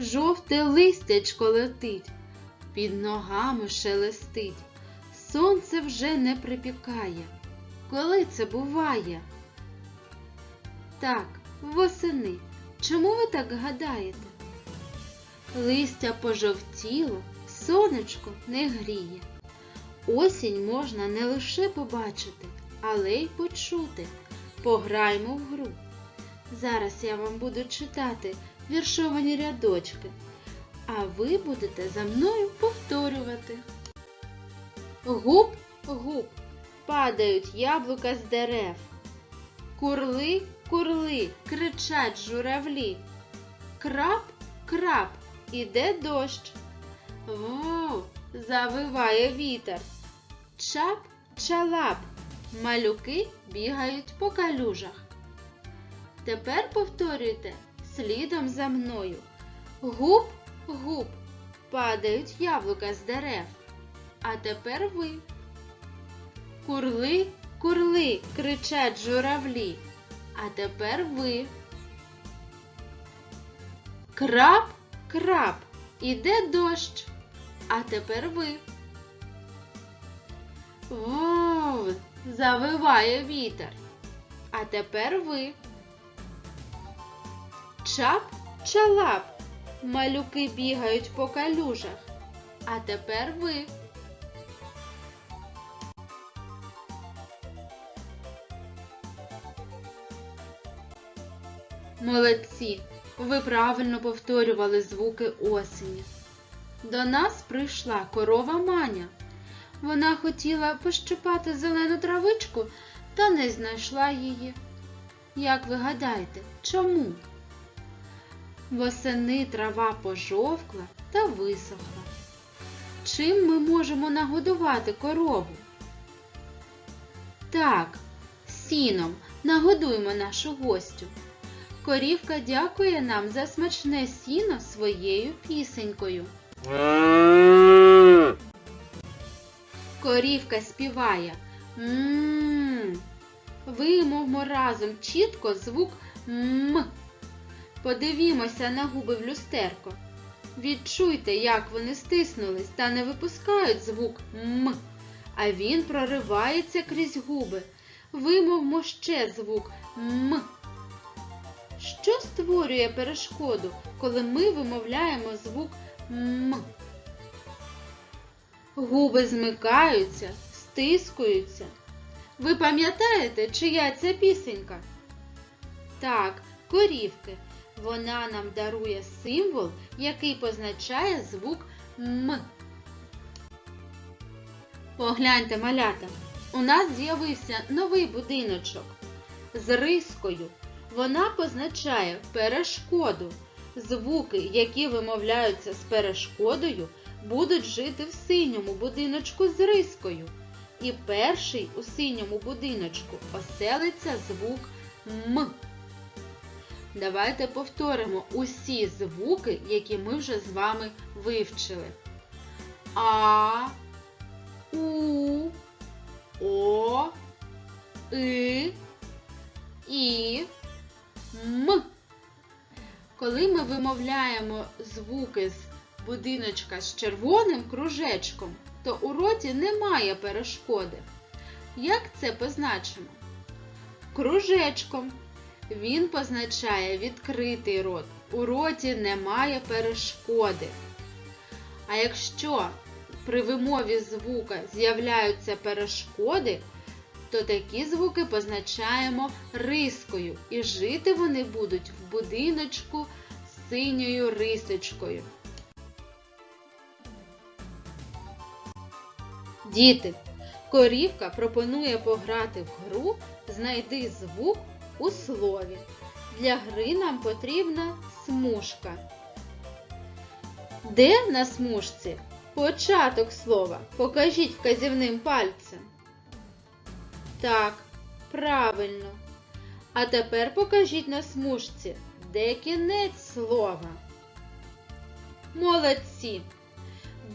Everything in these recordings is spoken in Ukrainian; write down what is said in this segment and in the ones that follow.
жовте листячко летить, під ногами шелестить. Сонце вже не припікає. Коли це буває? Так, восени. Чому ви так гадаєте? Листя пожовтіло, сонечко не гріє. Осінь можна не лише побачити, але й почути. Пограймо в гру. Зараз я вам буду читати віршовані рядочки, а ви будете за мною повторювати. Гуп, гуп, падають яблука з дерев. Курли, курли, кричать журавлі. Крап, крап, іде дощ. Ву, завиває вітер. Чап, чалап, малюки бігають по калюжах. Тепер повторюйте слідом за мною. Гуп, гуп, падають яблука з дерев. А тепер ви. Курли, курли, кричать журавлі. А тепер ви. Крап, крап, іде дощ. А тепер ви. Вов, завиває вітер. А тепер ви. Чап, чалап, малюки бігають по калюжах. А тепер ви. Молодці! Ви правильно повторювали звуки осені. До нас прийшла корова Маня. Вона хотіла пощипати зелену травичку та не знайшла її. Як ви гадаєте, чому? Восени трава пожовкла та висохла. Чим ми можемо нагодувати корову? Так, сіном нагодуємо нашу гостю. Корівка дякує нам за смачне сіно своєю пісенькою. Корівка співає м Вимовмо разом чітко звук м. Подивімося на губи в люстерко. Відчуйте, як вони стиснулись та не випускають звук м, а він проривається крізь губи. Вимовмо ще звук м. Що створює перешкоду, коли ми вимовляємо звук м? Губи змикаються, стискуються. Ви пам'ятаєте, чия ця пісенька? Так, корівки. Вона нам дарує символ, який позначає звук М. Погляньте, малята, у нас з'явився новий будиночок з рискою. Вона позначає перешкоду. Звуки, які вимовляються з перешкодою, будуть жити в синьому будиночку з рискою. І перший у синьому будиночку оселиться звук М. Давайте повторимо усі звуки, які ми вже з вами вивчили. А, У, О, И, І, М. Коли ми вимовляємо звуки з будиночка з червоним кружечком, то у роті немає перешкоди. Як це позначимо? Кружечком. Він позначає відкритий рот. У роті немає перешкоди. А якщо при вимові звука з'являються перешкоди, то такі звуки позначаємо рискою, і жити вони будуть в будиночку з синьою рисочкою. Діти, корівка пропонує пограти в гру Знайди звук у слові. Для гри нам потрібна смужка. Де на смужці початок слова? Покажіть вказівним пальцем. Так, правильно. А тепер покажіть на смужці, де кінець слова. Молодці!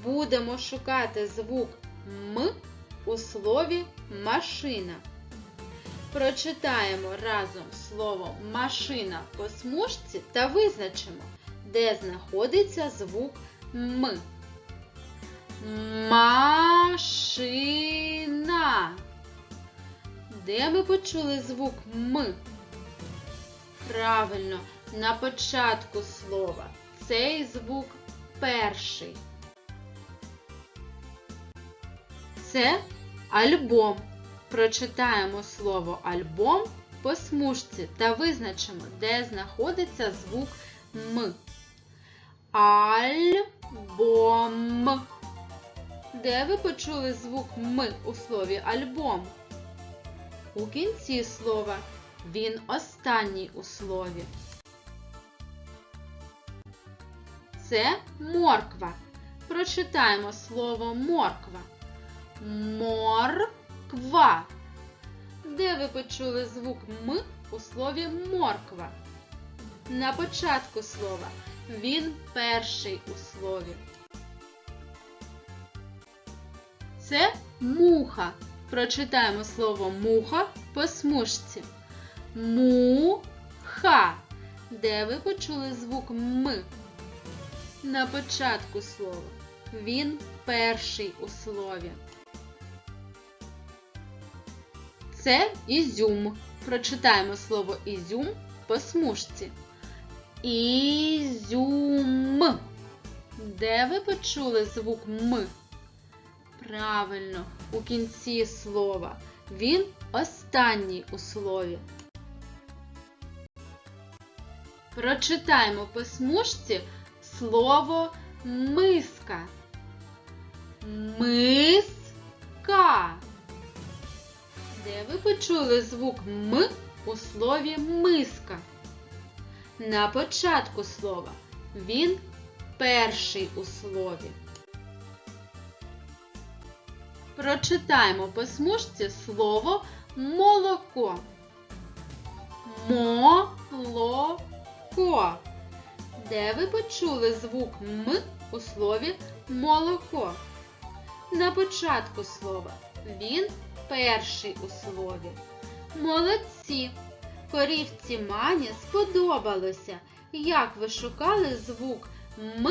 Будемо шукати звук М у слові машина. Прочитаємо разом слово машина по смужці та визначимо, де знаходиться звук М. Машина. Де ми почули звук М? Правильно, на початку слова. Цей звук перший. Це альбом. Прочитаємо слово альбом по смужці та визначимо, де знаходиться звук М. Альбом. Де ви почули звук М у слові альбом? У кінці слова. Він останній у слові. Це морква. Прочитаємо слово морква. Морква. Де ви почули звук М у слові морква? На початку слова. Він перший у слові. Це муха. Прочитаємо слово муха по смужці. Муха. Де ви почули звук М? На початку слова. Він перший у слові. Це ізюм. Прочитаємо слово ізюм по смужці. Ізюм. Де ви почули звук М? Правильно, у кінці слова. Він останній у слові. Прочитаємо по смужці слово миска. Миска. Ви почули звук М у слові миска? На початку слова. Він перший у слові. Прочитаємо по смужці слово молоко. Молоко. Де ви почули звук М у слові молоко? На початку слова. Він перший у слові. Молодці! Корівці Мані сподобалося, як ви шукали звук М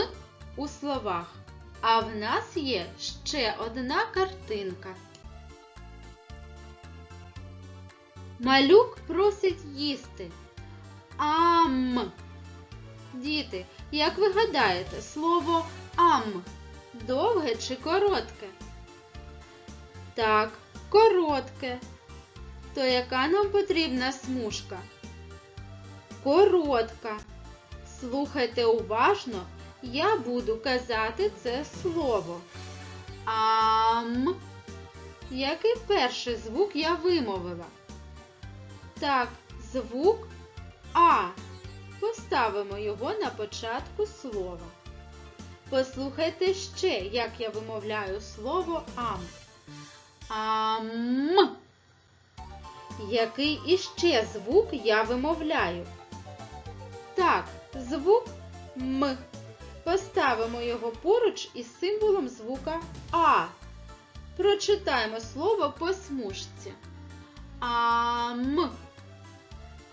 у словах. А в нас є ще одна картинка. Малюк просить їсти. Ам. Діти, як ви гадаєте, слово ам довге чи коротке? Так, коротке. То яка нам потрібна смужка? Коротка. Слухайте уважно, я буду казати це слово. Ам. Який перший звук я вимовила? Так, звук А. Поставимо його на початку слова. Послухайте ще, як я вимовляю слово ам. Ам. Який іще звук я вимовляю? Так, звук М. Поставимо його поруч із символом звука А. Прочитаємо слово по смужці. Ам.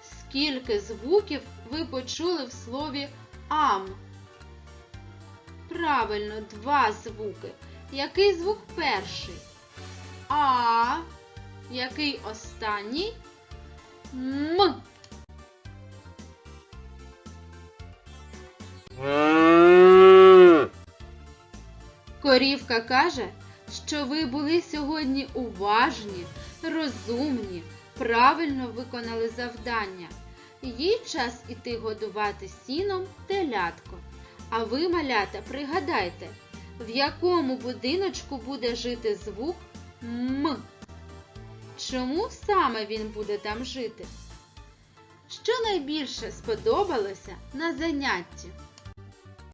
Скільки звуків ви почули в слові ам? Правильно, два звуки. Який звук перший? А. Який останній? М. Корівка каже, що ви були сьогодні уважні, розумні, правильно виконали завдання. Їй час іти годувати сіном телятко. А ви, малята, пригадайте, в якому будиночку буде жити звук М. Чому саме він буде там жити? Що найбільше сподобалося на занятті?